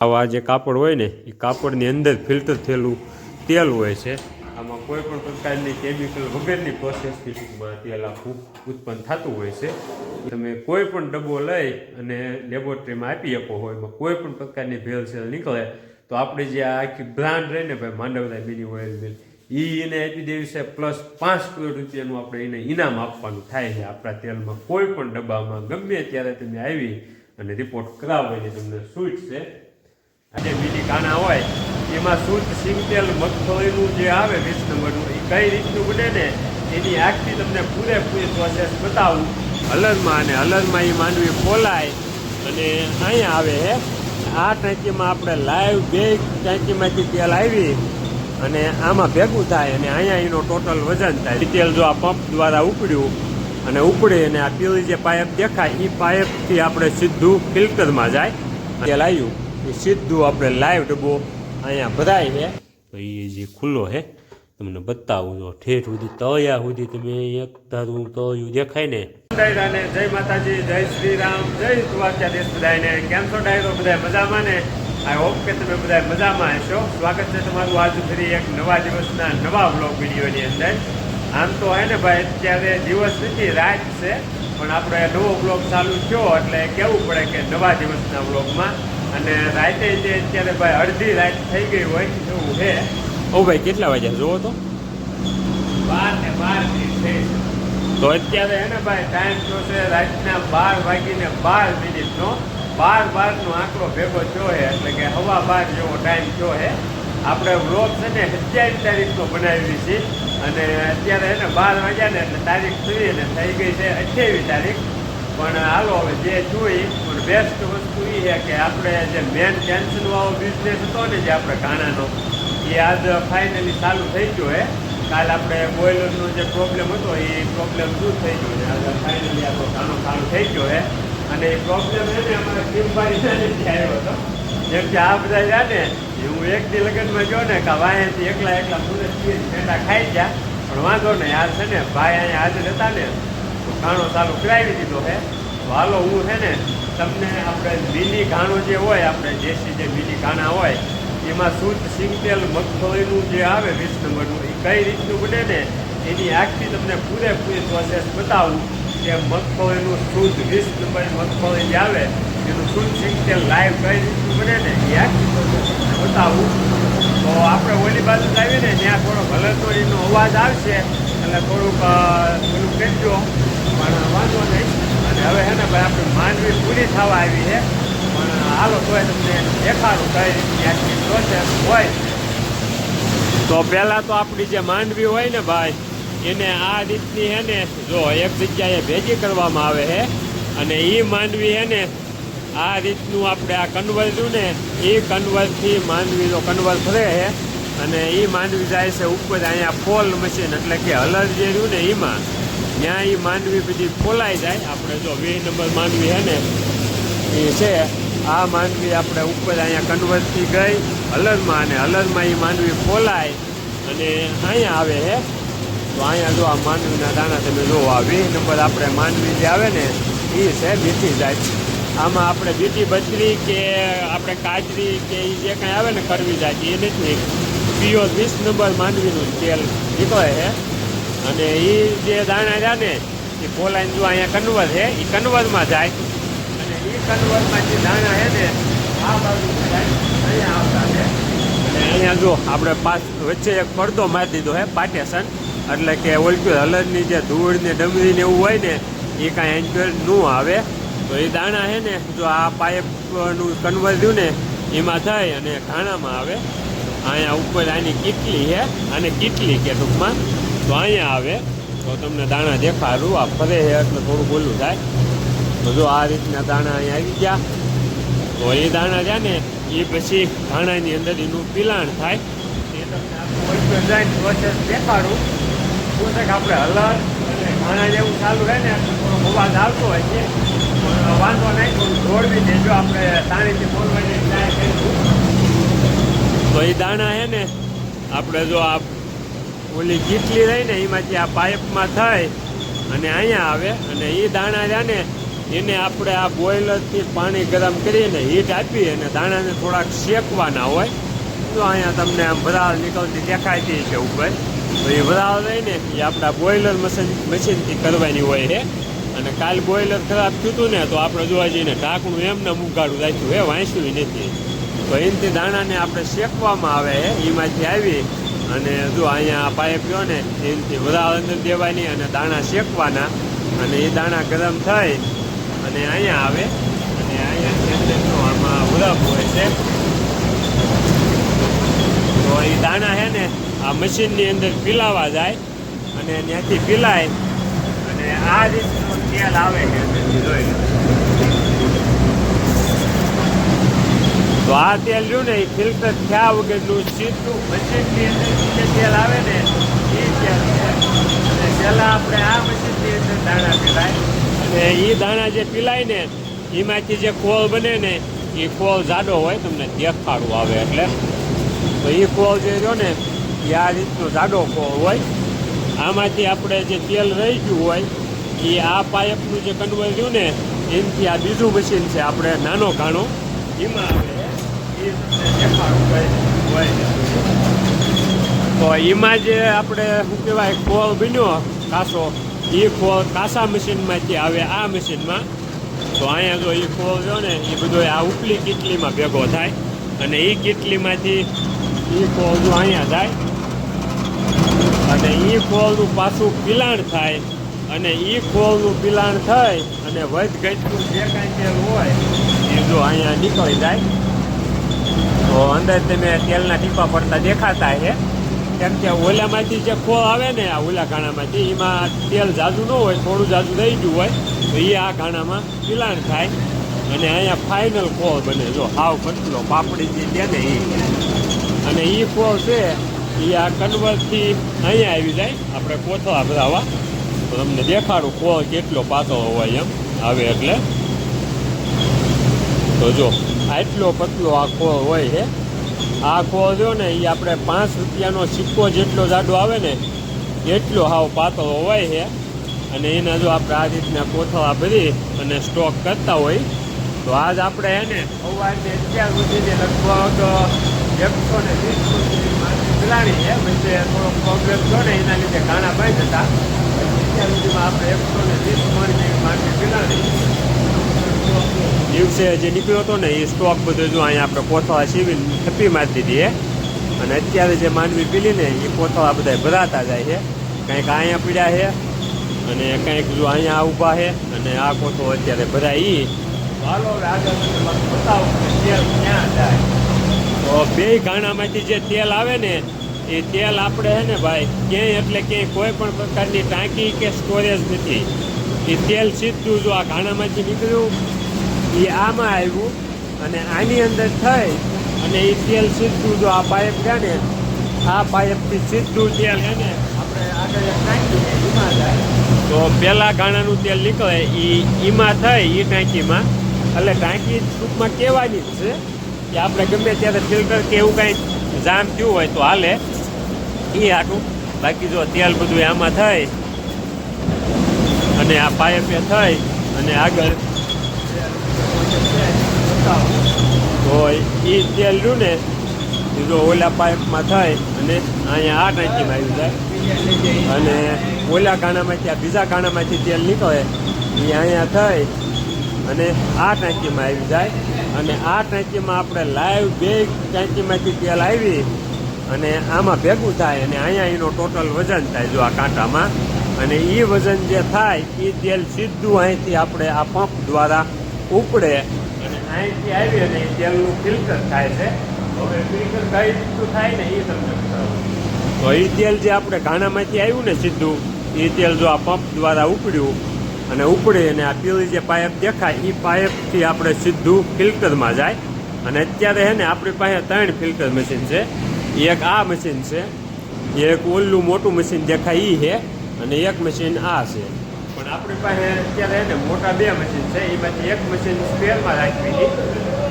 આવા જે કાપડ હોય ને, એ કાપડની અંદર ફિલ્ટર થયેલું તેલ હોય છે. આમાં કોઈ પણ પ્રકારની કેમિકલ વગેરેની પ્રોસેસથી ટૂંકમાં તેલ આખું ઉત્પન્ન થતું હોય છે. તમે કોઈ પણ ડબ્બો લઈ અને લેબોરેટરીમાં આપી આપો હોય, એમાં કોઈ પણ પ્રકારની ભેળસેળ નીકળે, તો આપણે જે આખી બ્રાન્ડ રહીને ભાઈ માંડવરાય મિની ઓઇલ મિલ એ એને આપી દેવી છે પ્લસ પાંચ કરોડ રૂપિયાનું આપણે એને ઇનામ આપવાનું થાય છે. આપણા તેલમાં કોઈ પણ ડબ્બામાં ગમે ત્યારે તમે આવી અને રિપોર્ટ કરાવો એટલે તમને છૂટ છે. આજે બીજી કાણા હોય, એમાં શુદ્ધ સિંગતેલ મગફળીનું જે આવે વીસ નંબરનું એ કઈ રીતનું બને ને, એની આખી તમને પૂરેપૂરી પ્રોસેસ બતાવું. હલનમાં અને હલનમાં એ માંડવી ફોલાય અને અહીંયા આવે આ ટાંકીમાં આપણે લાઈવ બે ટાંકીમાંથી તેલ આવી અને આમાં ભેગું થાય અને અહીંયા એનો ટોટલ વજન થાય. તેલ જો આ પંપ દ્વારા ઉપડ્યું અને ઉપડે અને આ પીળી જે પાઇપ દેખાય એ પાઇપથી આપણે સીધું ફિલ્ટરમાં જાય. તેલ આવ્યું. એ સીધું આપણે લાઈવ ડબ્બો અહીંયા ભરાય છે. તો એ જે ખુલ્લો છે તમને બતાવું જો ઠેઠ સુધી તયા સુધી તમે એક ધારું તળિયું દેખાય ને. ડાયરાને જય માતાજી જય શ્રી રામ જય દ્વારકાધીશ બધાને કેમ છો ડાયરો? બધા મજામાં ને? આઈ હોપ કે તમે બધા મજામાં હશો. સ્વાગત છે તમારું આજ ફરી એક નવા દિવસના નવા બ્લોગ વિડીયોની અંદર. આમ તો હે ને ભાઈ અત્યારે દિવસ નથી રાત છે પણ આપણે નવો બ્લોગ ચાલુ થયો એટલે કેવું પડે કે નવા દિવસના બ્લોગમાં અને રાતે જે અત્યારે ભાઈ અડધી રાત થઈ ગઈ હોય એવું છે. ઓ ભાઈ કેટલા વાગ્યા? જુઓ તો. બાર ને બાર મિનિટ થઈ તો અત્યારે હે ને ભાઈ ટાઈમ તો છે રાતના બાર વાગીને બાર મિનિટનો. બાર બારનો આંકડો ભેગો થયો છે એટલે કે હવા બાર જેવો ટાઈમ થયો છે. આપણે વ્લોગ છે ને સત્યાવીસ તારીખનો બનાવી છે અને અત્યારે હે ને બાર વાગ્યા ને એટલે તારીખ થઈ અને થઈ ગઈ છે અઠ્યાવીસ તારીખ. પણ હાલો હવે જે જોઈ બેસ્ટ વસ્તુ એ છે કે આપણે જે મેન વાળો બિઝનેસ હતો ને જે આપણે ઘાણાનો એ આજ ફાઇનલી ચાલુ થઈ ગયો હે. કાલ આપણે બોઇલરનો જે પ્રોબ્લેમ હતો એ પ્રોબ્લેમ દૂર થઈ ગયો છે. આજે ફાઇનલી આપણો ઘાણો ચાલુ થઈ ગયો હે. અને એ પ્રોબ્લેમ છે ને અમારે કિમભાઈ આવ્યો હતો. જેમ કે આ બધા રહ્યા ને હું એક દી લગ્નમાં ગયો ને, કે વાંયાથી એકલા એકલા સુરત પેંડા ખાઈ ગયા. પણ વાંધો નહીં, આ છે ને, ભાઈ અહીંયા હાજર હતા ને, તો ઘાણો ચાલુ કરાવી દીધો છે હાલો હું છે ને તમને આપણે લીલી ઘાણું જે હોય, આપણે દેશી જે લીલી ઘાણા હોય, એમાં શુદ્ધ સિંગતેલ મગફળીનું જે આવે, વીસ નંબરનું, એ કઈ રીતનું બને ને, એની આખી તમને પૂરેપૂરી પ્રોસેસ બતાવું કે મગફળીનું શુદ્ધ વીસ નંબર મગફળી જે આવે, એનું શુદ્ધ સિંગતેલ લાઈવ કઈ રીતનું બને ને, એ આખી બતાવું. તો આપણે ઓલી બાજુ જ આવીને ત્યાં થોડો એનો અવાજ આવશે એટલે થોડુંક અ, પેલું કહેજો પણ વાંધો નહીં અને હવે છે ને માંડવી પૂરી થવા આવી છે. પણ હાલો તોય તમને દેખાડું કઈ રીતની આખી પ્રોસેસ હોય. તો પહેલાં તો આપણી જે માંડવી હોય ને ભાઈ, એને આ રીતની હે ને, જો એક જગ્યાએ ભેગી કરવામાં આવે છે, અને એ માંડવી હે ને, આ રીતનું આપણે આ કન્વર્ટ્યું ને એ કન્વર્ટથી માંડવીનો કન્વર્ટ ફરે છે, અને એ માંડવી જાય છે ઉપર, અહીંયા ફોલ મશીન એટલે કે હલર જે રહ્યું ને એમાં ત્યાં એ માંડવી બધી ફોલાઈ જાય. આપણે જો વીસ નંબર માંડવી હે ને, એ છે. આ માંડવી આપણે ઉપર અહીંયા કન્વર્ટથી ગઈ હલદમાં અને હલદમાં એ માંડવી ફોલાય અને અહીંયા આવે હે તો અહીંયા જો આ માંડવીના દાણા તમે જો આ વીસ નંબર આપણે માંડવી જે આવે ને એ છે બીટી જાય. આમાં આપણે બીટી બચરી કે આપણે કાજરી કે એ જે કાંઈ આવે ને, કરવી જાય એ નથી. પીઓ વીસ નંબર માંડવીનું તેલ નીકળે છે. અને એ જે દાણા રહ્યા ને, એ ફોલાઈને જો અહીંયા કન્વર છે, એ કન્વરમાં જાય. અને એ કન્વરમાં જે દાણા છે ને, આ બાજુ અહીંયા આવતા છે. અને અહીંયા જો આપણે પાસ વચ્ચે એક પડદો મારી દીધો છે, પાટેશન. એટલે કે ઓલક્યું હલરની જે ધૂળ ને ડમરી ને એવું હોય ને, એ કાંઈ એન્જોય ન આવે. તો એ દાણા છે ને, જો આ પાઇપનું કન્વર થયું ને, એમાં થાય અને ઘાણામાં આવે. અહીંયા ઉપર આની કીટલી છે અને કીટલી કે ટૂંકમાં. તો અહીંયા આવે. તો તમને દાણા દેખાડું. આ ફરે છે એટલે થોડું બોલું થાય. તો જો આ રીતના દાણા અહીંયા આવી ગયા. તો એ દાણા રહ્યા ને, એ પછી ધાણાની અંદર એનું પિલાણ થાય. એ તમને દેખાડું. શું આપણે હલર અને ધાણા જેવું ચાલુ રહે ને થોડો અવાજ આવતો હોય છે. પણ વાંધો નહીં, થોડું દોડવી દેજો આપણે તાણીથી બોલવાની એ દાણા છે ને, આપણે જો આ ઓલી ગીટલી રહી ને, એમાંથી આ પાઇપમાં થાય અને અહીંયા આવે અને એ દાણા રહ્યા ને, એને આપણે આ બોઇલરથી પાણી ગરમ કરીને હીટ આપી અને દાણાને થોડાક શેકવાના હોય, તો અહીંયા તમને આમ વરાળ નીકળતી દેખાતી છે ઉપર. તો એ વરાળ રહીને એ આપણા બોઇલર મશીન મશીનથી કરવાની હોય છે. અને કાલ બોઇલર ખરાબ થયું હતું ને, તો આપણે જોવા જઈને ઢાંકણું એમને મુગાડું રાખ્યું હે વાંચ્યું નથી. તો એનાથી દાણાને આપણે શેકવામાં આવે એમાંથી આવી અને જો અહીંયા પાઇપ ગયો ને એનાથી વધારે અંદર દેવાની અને દાણા શેકવાના. અને એ દાણા ગરમ થાય અને અહીંયા આવે. અને અહીંયા આમાં બરફ હોય છે. તો એ દાણા છે ને, આ મશીનની અંદર પીલાવા જાય અને ત્યાંથી પીલાય. અને આ રીતનું તેલ આવે છે. જોઈ તો આ તેલ રહ્યું ને ફિલ્ટર થયા વગરનું સીધું મશીનની અંદર જે તેલ આવે ને, એ તેલ છે. અને પહેલાં આપણે આ મશીનની અંદર દાણા પીલાય. અને એ દાણા જે પીલાય ને, એમાંથી જે કોળ બને ને, એ કોલ જાડો હોય, તમને દેખાડું આવે એટલે. તો એ કોલ જે રહ્યો ને, એ આ રીતનો જાડો કોળ હોય. આમાંથી આપણે જે તેલ રહી ગયું હોય, એ આ પાઇપનું જે કન્વર રહ્યું ને, એનાથી આ બીજું મશીન છે, આપણે નાનો ઘાણો. એમાં આવે તો એમાં જે આપણે શું કહેવાય કોળ બન્યો કાસો, એ કોળ કાસા મશીનમાંથી આવે આ મશીનમાં. તો અહીંયા જો એ કોળ જો ને, એ બધો આ ઉપલી કીટલીમાં ભેગો થાય અને એ કીટલીમાંથી એ ખોલ જો અહીંયા થાય અને એ કોળનું પાછું પિલાણ થાય અને એ કોળનું પિલાણ થાય અને વધ ગજનું જે કાંઈ તેલ હોય, એ જો અહીંયા નીકળી જાય. તો અંદર તમે તેલના ટીપા પડતા દેખાતા છે કેમ કે ઓલામાંથી જે ખો આવે ને, આ ઓલા ઘાણામાંથી એમાં તેલ જાજુ ન હોય, થોડું જાજુ રહી ગયું હોય, તો એ આ ઘાણામાં પીલાણ થાય. અને અહીંયા ફાઇનલ ખો બને, જો હાવ પતલો પાપડી જે છે ને એ. અને એ ખો છે, એ આ કન્વર્ટથી અહીંયા આવી જાય. આપણે કોથળા ભરાવા. તો તમને દેખાડું ખો કેટલો પાતળો હોય એમ. આવે એટલે. તો જો આટલો પતલો આખો હોય છે. આ ખોળ જો ને એ આપણે પાંચ રૂપિયાનો સિક્કો જેટલો જાડો આવે ને, એટલો હાવ પાતળો હોય છે. અને એના જો આપણે આ રીતના કોથળા ભરી અને સ્ટોક કરતા હોય, તો આજ આપણે એને સવારને અત્યાર સુધીને લગભગ એકસો ને વીસ સુધી માટી મિલાણી છે. થોડોક પ્રોબ્લેમ થયો ને એના લીધે ઘાણા ભાઈ હતા અત્યાર સુધીમાં આપણે એકસો ને વીસ મણ જેવી માટી મિલાણી દિવસે જે નીકળ્યો હતો ને, એ સ્ટોક બધો જો અહીંયા આપણે કોથળા સીવીને થપ્પી મારી દીધી અને અત્યારે જે માંડવી પીલીને એ કોથળા બધા ભરાતા જાય છે. કંઈક અહીંયા પીડ્યા છે અને કંઈક જો અહીંયા ઊભા છે અને આ કોથળો અત્યારે ભરાય એ બતાવો તેલ ક્યાં જાય. તો બે ગાણામાંથી જે તેલ આવે ને, એ તેલ આપણે છે ને ભાઈ, ક્યાંય એટલે ક્યાંય કોઈ પણ પ્રકારની ટાંકી કે સ્ટોરેજ નથી. એ તેલ સીધું જો આ ગાણામાંથી નીકળ્યું એ આમાં આવ્યું અને આની અંદર થઈ અને એ તેલ સીધું જો આ પાઇપ ને, આ પાઇપથી સીધું તેલ એને આપણે આગળ એક ટાંકી છે, એમાં જાય તો પહેલાં ગાણાનું તેલ નીકળે એ એમાં થઈ એ ટાંકીમાં. એટલે ટાંકી ટૂંકમાં કહેવાની જ છે કે આપણે ગમે ત્યારે ફિલ્ટર કે એવું કાંઈ જામ થયું હોય તો હાલે. એ આટું બાકી જો તેલ બધું આમાં થઈ અને આ પાઇપે થઈ અને આગળ તો એ તેલ રહ્યું ને જો ઓલા પાઇપમાં થાય અને અહીંયા આ ટાંકીમાં આવી જાય. અને ઓલા ગાણામાંથી, આ બીજા ગાણામાંથી તેલ નીકળે એ અહીંયા થઈ અને આ ટાંકીમાં આવી જાય. અને આ ટાંકીમાં આપણે લાઈવ બે ટાંકીમાંથી તેલ આવી અને આમાં ભેગું થાય અને અહીંયા એનો ટોટલ વજન થાય જો આ કાંટામાં. અને એ વજન જે થાય એ તેલ સીધું અહીંથી આપણે આ પંપ દ્વારા ઉપડે અહીંથી આવી અને તેલનું ફિલ્ટર થાય છે. હવે ફિલ્ટર કઈ રીતનું થાય ને એ તમને તો એ તેલ જે આપણે ઘાણામાંથી આવ્યું ને સીધું, એ તેલ જો આ પંપ દ્વારા ઉપડ્યું અને ઉપડે અને આ પીળી જે પાઇપ દેખાય એ પાઇપથી આપણે સીધું ફિલ્ટરમાં જાય. અને અત્યારે હે ને આપણી પાસે ત્રણ ફિલ્ટર મશીન છે. એક આ મશીન છે, એક ઓલું મોટું મશીન દેખાય એ છે અને એક મશીન આ છે. આપણી પાસે અત્યારે છે ને મોટા બે મશીન છે. એમાંથી એક મશીન સ્પેરમાં રાખવી હતી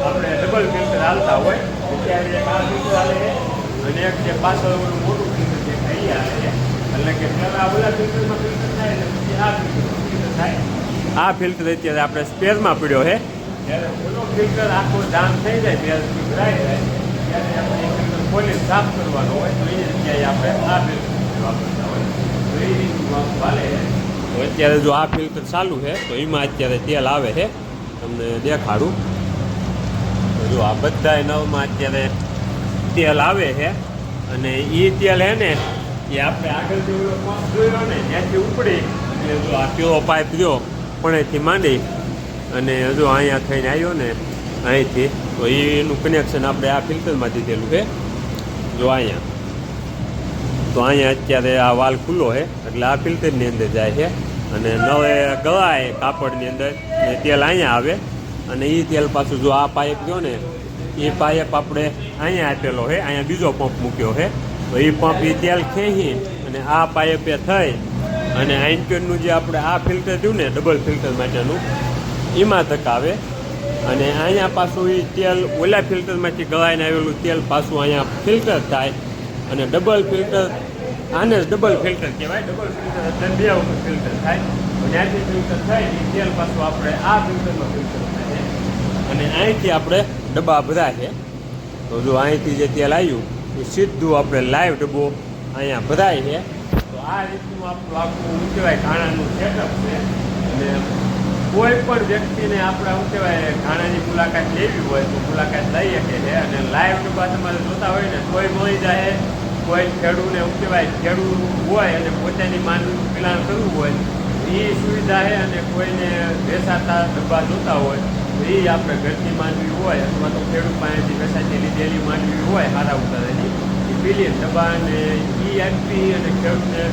આપણે ડબલ ફિલ્ટર હાલતા હોય. અત્યારે એક આ ફિલ્ટર હાલે અને એક જે પાછળ મોટું ફિલ્ટર દેખાય એ હાલે છે. એટલે કે પહેલાં ઓલા ફિલ્ટરમાં ફિલ્ટર થાય ને પછી આ ફિલ્ટર થાય. આ ફિલ્ટર અત્યારે આપણે સ્પેરમાં પડ્યો છે. જ્યારે ઓલો ફિલ્ટર આખો જામ થઈ જાય ત્યારે ભરાઈ જાય ત્યારે આપણે ફિલ્ટર ખોલી સાફ કરવાનો હોય, તો એ જગ્યાએ આપણે આ ફિલ્ટર વાપરતા હોય તો એ રીતનું છે. અત્યારે જો આ ફિલ્ટર ચાલુ છે, તો એમાં અત્યારે તેલ આવે છે. તમને દેખાડું. તો જો આ બધા નવમાં અત્યારે તેલ આવે છે અને એ તેલ હે ને, એ આપણે આગળ જે ઓલો પંપ જોયો ને, ત્યાંથી ઉપડી. એટલે જો આ કેવો પાઇપ રહ્યો, પણેથી માંડી. અને હજુ અહીંયા થઈને આવ્યો ને, અહીંથી. તો એનું કનેક્શન આપણે આ ફિલ્ટરમાં દીધેલું છે. જો અહીંયા. તો અહીંયા અત્યારે આ વાલ ખુલ્લો છે, એટલે આ ફિલ્ટરની અંદર જાય છે. અને નવે ગવાય કાપડની અંદર. ને તેલ અહીંયા આવે. અને એ તેલ પાછું જો આ પાઇપ ગયો ને એ પાઇપ આપણે અહીંયા આપેલો છે અહીંયા બીજો પંપ મૂક્યો છે તો એ પંપ એ તેલ ખેંચી અને આ પાઇપે થઈ અને આઈનક્યુનનું જે આપણે આ ફિલ્ટર થયું ને, ડબલ ફિલ્ટર માટેનું એમાં ધકાવે. અને અહીંયા પાછું એ તેલ ઓલા ફિલ્ટરમાંથી ગળાઈને આવેલું તેલ પાછું અહીંયા ફિલ્ટર થાય અને ડબલ ફિલ્ટર આને ડબલ ફિલ્ટર કહેવાય. ડબલ ફિલ્ટર એટલે બે વખત ફિલ્ટર થાય. ત્યાંથી ફિલ્ટર થાય એ તેલ પાછું આપણે આ ફિલ્ટરમાં ફિલ્ટર થાય અને અહીંથી આપણે ડબ્બા ભરાય છે. તો જો અહીંથી જે તેલ આવ્યું એ સીધું આપણે લાઈવ ડબ્બો અહીંયા ભરાય છે. તો આ રીતનું આપણું આખું શું કહેવાય ઘાણાનું સેટઅપ છે. અને કોઈ પણ વ્યક્તિને આપણે શું કહેવાય ઘાણાની મુલાકાત લેવી હોય તો મુલાકાત લઈ શકે છે. અને લાઈવ ડબ્બા તમારે જોતા હોય ને કોઈ મળી જાય. કોઈ ખેડૂને એવું કહેવાય ખેડૂત હોય અને પોતાની માનવીનું પિલાણ કરવું હોય એ સુવિધા છે અને કોઈને વેસાતા ડબ્બા જોતા હોય, તો એ આપણે ઘરની માનવી હોય અથવા તો ખેડૂત પાસેથી વેસાતી લીધેલી માનવી હોય સારા ઉતારેલી એ પીલી ડબ્બા અને ઈ આપી અને ખેડૂતને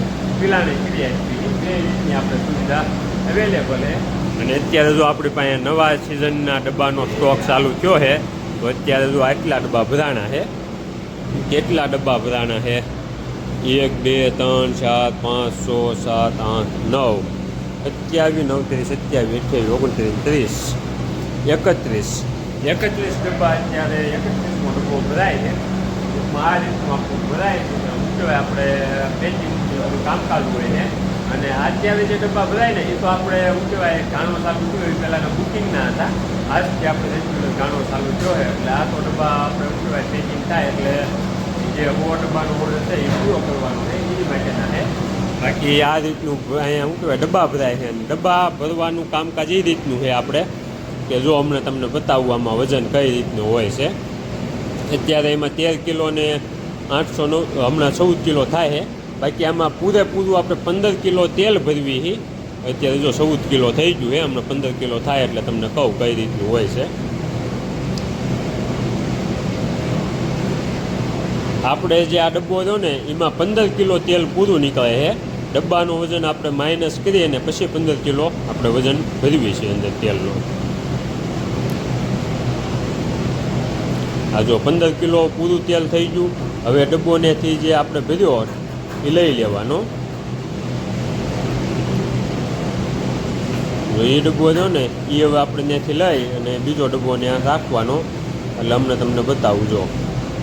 પિલાણે કરી આપી. બે રીતની આપણે સુવિધા અવેલેબલ છે. અને અત્યારે જો આપણી પાસે નવા સિઝનના ડબ્બાનો સ્ટોક ચાલુ થયો છે, તો અત્યારે જો આટલા ડબ્બા ભરાણા છે કેટલા ડબ્બા ભરાણા છે એક, બે, ત્રણ, ચાર, પાંચ, છ, સાત, આઠ, નવ. સત્યાવીસ, નવત્રીસ, સત્યાવીસ, અઠ્યાવીસ, ઓગણત્રીસ, ત્રીસ. એકત્રીસ. એકત્રીસ ડબ્બા અત્યારે એકત્રીસમો ડબ્બો ભરાય છે. આ રીતનું આપણું ભરાય છે. આપણે પેન્ટિંગ કામકાજ હોય છે. અને અત્યારે જે ડબ્બા ભરાય ને, એ તો આપણે, શું કહેવાય ઘાણો ચાલુ થયો એ પહેલાંના બુકિંગના હતા. આજથી આપણે રેગ્યુલર ઘાણો ચાલુ થયો એટલે આ તો ડબ્બા આપણે, શું કહેવાય પેકિંગ થાય એટલે જે સો ડબ્બાનો ઓર્ડર છે, એ પૂરો કરવાનો છે, એ માટેના છે. બાકી આ રીતનું અહીંયા શું કહેવાય, ડબ્બા ભરાય છે. ડબ્બા ભરવાનું કામકાજ એ રીતનું છે આપણે, કે જો અમને તમને બતાવવું આમાં વજન કઈ રીતનું હોય છે. અત્યારે એમાં તેર કિલો ને આઠસો નવ હમણાં ચૌદ કિલો થાય છે. બાકી આમાં પૂરેપૂરું આપણે પંદર કિલો તેલ ભરવી હી અત્યારે જો ચૌદ કિલો થઈ ગયું છે, હમણાં પંદર કિલો થાય એટલે તમને કહું કઈ રીતનું હોય છે. આપણે જે આ ડબ્બો રહ્યો ને, એમાં પંદર કિલો તેલ પૂરું નીકળે છે. ડબ્બાનું વજન આપણે માઇનસ કરીએ અને પછી પંદર કિલો આપણે વજન ભરવી છે અંદર તેલનું. આ જો પંદર કિલો પૂરું તેલ થઈ ગયું, હવે ડબ્બોનેથી જે આપણે ભર્યો એ લઈ લેવાનો એ ડબ્બો છે ને એ હવે આપણે ત્યાંથી લઈ અને બીજો ડબ્બો ત્યાં રાખવાનો એટલે અમને તમને બતાવું જો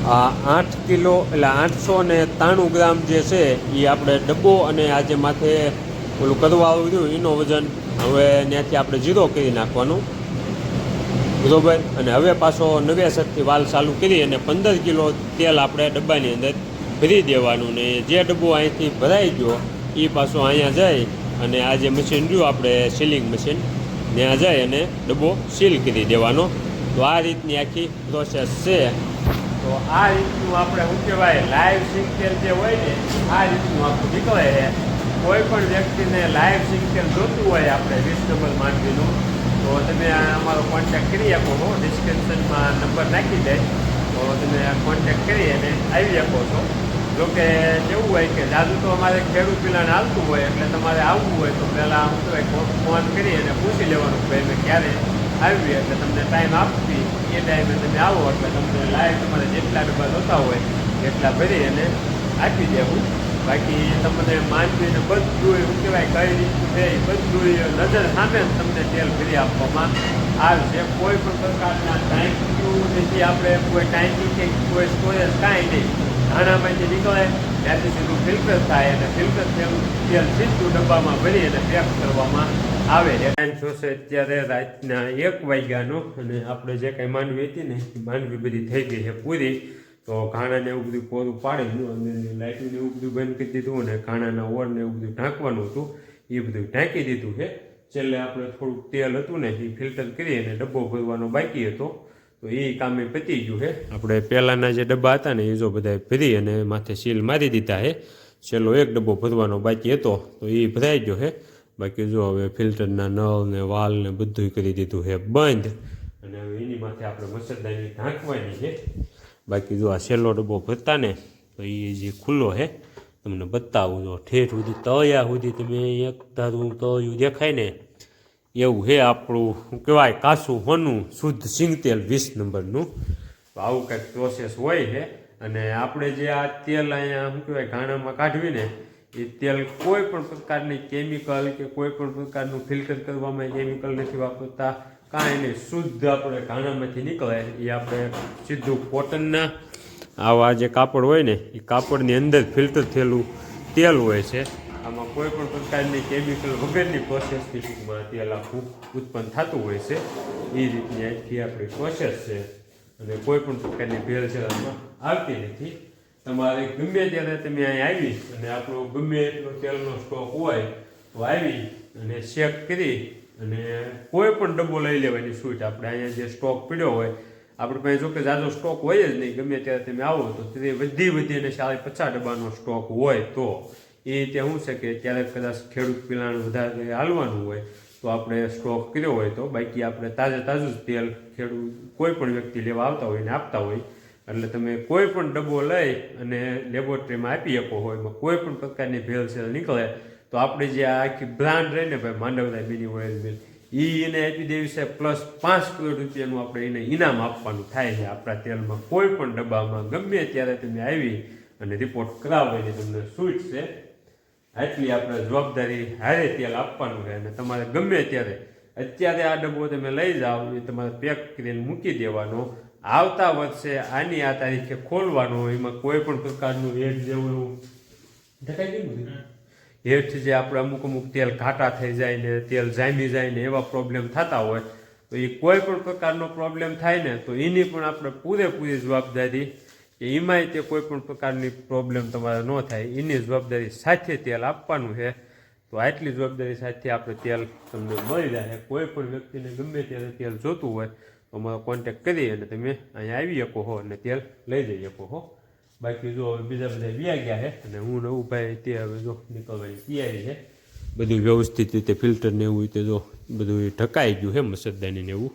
આ આઠ કિલો એટલે આઠસો ને ત્રાણું ગ્રામ જે છે એ આપણે ડબ્બો અને આ જે માથે ઓલું આવ્યું હતું એનો વજન હવે ત્યાંથી આપણે જીરો કરી નાખવાનું બરોબર અને હવે પાછો નવ્યાસરથી વાલ ચાલુ કરી અને પંદર કિલો તેલ આપણે ડબ્બાની અંદર ભરી દેવાનું ને જે ડબ્બો અહીંથી ભરાઈ ગયો એ પાછો અહીંયા જાય અને આ જે મશીન રહ્યું, આપણે સીલિંગ મશીન ત્યાં જાય અને ડબ્બો સીલ કરી દેવાનો. તો આ રીતની આખી પ્રોસેસ છે. તો આ રીતનું આપણે શું કહેવાય લાઈવ સિંકેલ જે હોય ને, આ રીતનું આખું નીકળે છે. કોઈ પણ વ્યક્તિને લાઈવ સિંકેલ જોતું હોય આપણે વીસ માંડવીનું, તો તમે અમારો કોન્ટેક્ટ કરી શકો છો ડિસ્ક્રિપ્શનમાં નંબર નાખી દે. તો તમે કોન્ટેક્ટ કરી અને આવી શકો છો. જો કે કેવું હોય કે જાદુ તો અમારે ખેડૂત પેલાને આવતું હોય, એટલે તમારે આવવું હોય તો પહેલાં શું કહેવાય ફોન કરી અને પૂછી લેવાનું ભાઈ મેં ક્યારે આવી એટલે તમને ટાઈમ આપવી એ ટાઈમે તમે આવો એટલે તમને લાઈવ તમારે જેટલા ડબ્બા જોતા હોય એટલા ભરી અને આપી દેવું. બાકી તમને માનવીને બધું એવું કહેવાય, કઈ રીતનું છે એ બધું નજર સામે તમને તેલ ફરી આપવામાં આવશે. કોઈ પણ પ્રકારના ટાઈમ નથી. આપણે કોઈ ટાઈમિંગ કે કોઈ સ્ટોરેજ કાંઈ નહીં. ધાણામાંથી નીકળે ત્યાંથી સીધું ફિલ્ટર થાય અને ફિલ્ટર થયેલું તેલ સીધું ડબ્બામાં ભરી અને પેક કરવામાં આવે. ટાઈમ થશે અત્યારે રાતના એક વાગ્યાનો અને આપણે જે કાંઈ માંડવી હતી ને, એ માંડવી બધી થઈ ગઈ છે પૂરી. તો ઘાણાને એવું બધું કોરું પાડેલું અને લાઇટને એવું બધું બંધ કરી દીધું અને ઘાણાના ઓરને એવું બધું ઢાંકવાનું હતું. એ બધું ઢાંકી દીધું છે. છેલ્લે આપણે થોડુંક તેલ હતું ને, એ ફિલ્ટર કરી અને ડબ્બો ભરવાનો બાકી હતો. તો એ કામે પતી ગયું હે. આપણે પહેલાંના જે ડબ્બા હતા ને એ જો બધા ભરી અને માથે સીલ મારી દીધા હે. છેલ્લો એક ડબ્બો ભરવાનો બાકી હતો, તો એ ભરાઈ ગયો હે. બાકી જો હવે ફિલ્ટરના નળ ને વાલ ને બધું કરી દીધું છે બંધ. અને હવે એની માથે આપણે મચ્છરદાની ઢાંકવાની છે બાકી જો આ છેલ્લો ડબ્બો ભરતા ને, તો એ જે ખુલ્લો છે તમને બતાવું, જો ઠેઠ સુધી તળિયા સુધી તમે એક ધારું તળિયું દેખાય ને એવું હે આપણું શું કહેવાય, કાસું હોનું શુદ્ધ સિંગતેલ વીસ નંબરનું. આવું કંઈક પ્રોસેસ હોય છે અને આપણે જે આ તેલ અહીંયા શું કહેવાય, ઘાણામાં કાઢવીને, એ તેલ કોઈ પણ પ્રકારની કેમિકલ કે કોઈ પણ પ્રકારનું ફિલ્ટર કરવામાં કેમિકલ નથી વાપરતા. કાંઈ નહીં, શુદ્ધ આપણે ઘાણામાંથી નીકળે. એ આપણે સીધું કોટનના આવા જે કાપડ હોય ને, એ કાપડની અંદર ફિલ્ટર થયેલું તેલ હોય છે. આમાં કોઈ પણ પ્રકારની કેમિકલ વગરની પ્રોસેસથી ટૂંકમાં તેલ આખું ઉત્પન્ન થતું હોય છે, એ રીતની આખી આપણી પ્રોસેસ છે. અને કોઈ પણ પ્રકારની ભેળસેળ આમાં આવતી નથી. તમારે ગમે ત્યારે તમે અહીં આવી અને આપણો ગમે એટલો તેલનો સ્ટોક હોય તો આવી અને ચેક કરી અને કોઈ પણ ડબ્બો લઈ લેવાની સૂટ આપણે અહીંયા જે સ્ટોક પીડ્યો હોય, આપણે પાસે જો કે સ્ટોક હોય જ નહીં. ગમે ત્યારે તમે આવો તો તે વધી વધી અને સાડી પચાસ ડબ્બાનો સ્ટોક હોય તો. એ રીતે શું છે કે ક્યારેક કદાચ ખેડૂત પિલાણ વધારે હાલવાનું હોય, તો આપણે સ્ટોક કર્યો હોય તો બાકી આપણે તાજે તાજું જ તેલ ખેડૂત કોઈ પણ વ્યક્તિ લેવા આવતા હોય ને આપતા હોય, એટલે તમે કોઈ પણ ડબ્બો લઈ અને લેબોરેટરીમાં આપી શકો હોય, એમાં કોઈ પણ પ્રકારની ભેળસેળ નીકળે, તો આપણે જે આખી બ્રાન્ડ રહે ને ભાઈ માંડવદાય મિની ઓઇલ મિલ એ એને આપી દેવી છે પ્લસ પાંચ કરોડ રૂપિયાનું આપણે એને ઇનામ આપવાનું થાય છે આપણા તેલમાં. કોઈ પણ ડબ્બામાં ગમે ત્યારે તમે આવી અને રિપોર્ટ કરાવો એટલે તમને છૂટ છે. આટલી આપણે જવાબદારી હારે તેલ આપવાનું છે અને તમારે ગમે ત્યારે અત્યારે આ ડબ્બો તમે લઈ જાઓ એ તમારે પેક કરીને મૂકી દેવાનો. આવતા વર્ષે આની આ તારીખે ખોલવાનો એમાં કોઈ પણ પ્રકારનું હેઠ જેવું ઢકાઈ ગયું હેઠ જે આપણે અમુક અમુક તેલ ઘાટા થઈ જાય ને તેલ જામી જાય ને એવા પ્રોબ્લેમ થતા હોય. તો એ કોઈ પણ પ્રકારનો પ્રોબ્લેમ થાય ને તો એની પણ આપણે પૂરેપૂરી જવાબદારી કે એમાંય તે કોઈ પણ પ્રકારની પ્રોબ્લેમ તમારે ન થાય. એની જવાબદારી સાથે તેલ આપવાનું છે. તો આટલી જવાબદારી સાથે આપણે તેલ તમને મળી જાય કોઈ પણ વ્યક્તિને ગમે ત્યારે તેલ જોતું હોય તો અમારો કોન્ટેક કરી અને તમે અહીંયા આવી શકો હો અને તેલ લઈ જઈ શકો હો. બાકી જો હવે બીજા બધા વ્યા ગયા છે અને હું નવું ભાઈ તે હવે જો નીકળવાની તૈયારી છે. બધું વ્યવસ્થિત રીતે ફિલ્ટર ને એવું રીતે જો બધું ઢકાઈ ગયું છે, મસરદાની ને એવું.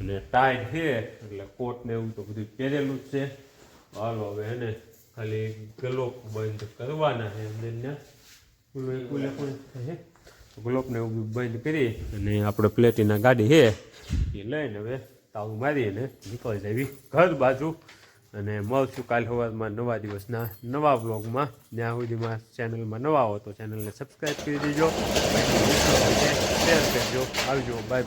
અને ટાઈટ છે, એટલે કોટ ને એવું તો બધું પહેરેલું જ છે. હાલો હવે એને ખાલી ગ્લોપ બંધ કરવાના છે છે ગ્લોપને એવું બંધ કરી અને આપણે પ્લેટીના ગાડી છે એ લઈને હવે તાવ મારીને નીકળી જવી ઘર બાજુ. અને મળશું કાલ સવારમાં નવા દિવસના નવા બ્લોગમાં જ્યાં સુધીમાં ચેનલમાં નવા હો તો ચેનલને સબસ્ક્રાઈબ કરી દેજો. શેર કરજો. આવજો. Bye bye